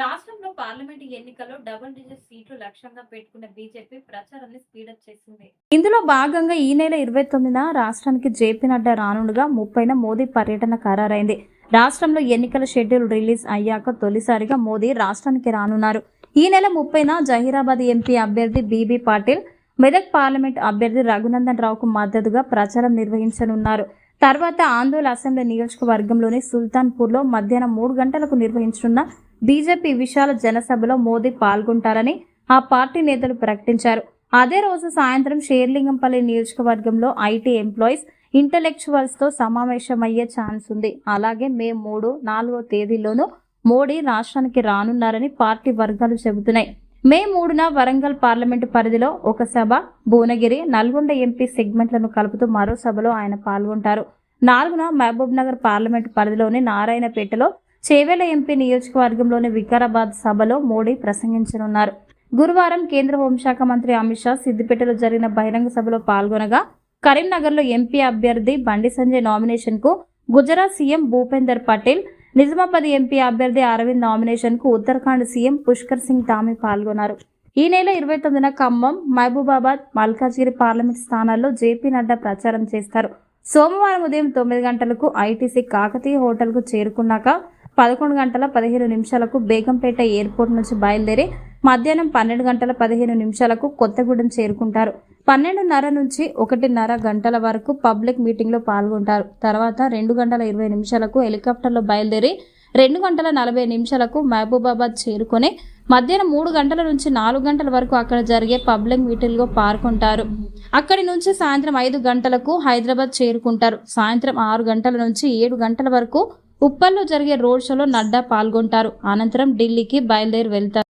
రాష్ట్రంలో పార్లమెంట్ ఎన్నికల్లో double digit సీట్లు లక్ష్యంగా పెట్టుకున్న బీజేపీ ప్రచారాన్ని స్పీడప్ చేసింది. ఇందులో భాగంగా ఈ నెల ఇరవై తొమ్మిదిన రాష్ట్రానికి జేపీ నడ్డా రానుండగా ముప్పైన మోదీ పర్యటన ఖరారైంది. రాష్ట్రంలో ఎన్నికల షెడ్యూల్ రిలీజ్ అయ్యాక తొలిసారిగా మోదీ రాష్ట్రానికి రానున్నారు. ఈ నెల ముప్పైన జహీరాబాద్ ఎంపీ అభ్యర్థి B B Patil Medak parliament అభ్యర్థి రఘునందన్ రావుకు మద్దతుగా ప్రచారం నిర్వహించనున్నారు. తర్వాత ఆందోళన అసెంబ్లీ నియోజకవర్గంలోని సుల్తాన్పూర్లో మధ్యాహ్నం మూడు గంటలకు నిర్వహించనున్న బీజేపీ విశాల జనసభలో మోదీ పాల్గొంటారని ఆ పార్టీ నేతలు ప్రకటించారు. అదే రోజు సాయంత్రం షేర్లింగంపల్లి నియోజకవర్గంలో ఐటీ ఎంప్లాయీస్ ఇంటలెక్చువల్స్తో సమావేశమయ్యే ఛాన్స్ ఉంది. అలాగే మే మూడు నాలుగో తేదీలోనూ మోడీ రాష్ట్రానికి రానున్నారని పార్టీ వర్గాలు చెబుతున్నాయి. మే మూడున వరంగల్ పార్లమెంటు పరిధిలో ఒక సభ భువనగిరి నల్గొండ ఎంపీ సెగ్మెంట్లను కలుపుతూ మరో సభలో ఆయన పాల్గొంటారు. నాలుగున మహబూబ్ నగర్ పార్లమెంటు పరిధిలోని నారాయణపేటలో చేవెల ఎంపీ నియోజకవర్గంలోని వికారాబాద్ సభలో మోడీ ప్రసంగించనున్నారు. గురువారం కేంద్ర హోంశాఖ మంత్రి అమిత్ షా సిద్దిపేటలో జరిగిన బహిరంగ సభలో పాల్గొనగా కరీంనగర్లో ఎంపీ అభ్యర్థి బండి సంజయ్ నామినేషన్కు గుజరాత్ సీఎం భూపేందర్ పటేల్ నిజామాబాద్ ఎంపీ అభ్యర్థి అరవింద్ నామినేషన్కు ఉత్తరాఖండ్ సీఎం పుష్కర్ సింగ్ తామి పాల్గొన్నారు. ఈ నెల ఇరవై తొమ్మిదిన ఖమ్మం మహబూబాబాద్ మల్కాజ్గిరి పార్లమెంట్ స్థానాల్లో జేపీ నడ్డా ప్రచారం చేస్తారు. సోమవారం ఉదయం తొమ్మిది గంటలకు ఐటీసీ కాకతీయ హోటల్కు చేరుకున్నాక పదకొండు గంటల పదిహేను నిమిషాలకు బేగంపేట ఎయిర్పోర్ట్ నుంచి బయలుదేరి మధ్యాహ్నం పన్నెండు గంటల పదిహేను నిమిషాలకు కొత్తగూడెం చేరుకుంటారు. పన్నెండున్నర నుంచి ఒకటిన్నర గంటల వరకు పబ్లిక్ మీటింగ్లో పాల్గొంటారు. తర్వాత రెండు గంటల ఇరవై నిమిషాలకు హెలికాప్టర్లో బయలుదేరి రెండు గంటల నలభై నిమిషాలకు మహబూబాబాద్ చేరుకొని మధ్యాహ్నం మూడు గంటల నుంచి నాలుగు గంటల వరకు అక్కడ జరిగే పబ్లిక్ మీటింగ్లో పాల్గొంటారు. అక్కడి నుంచి సాయంత్రం ఐదు గంటలకు హైదరాబాద్ చేరుకుంటారు. సాయంత్రం ఆరు గంటల నుంచి ఏడు గంటల వరకు ఉప్పల్లో జరిగే రోడ్ షోలో నడ్డా పాల్గొంటారు. అనంతరం ఢిల్లీకి బయలుదేరి వెళ్తారు.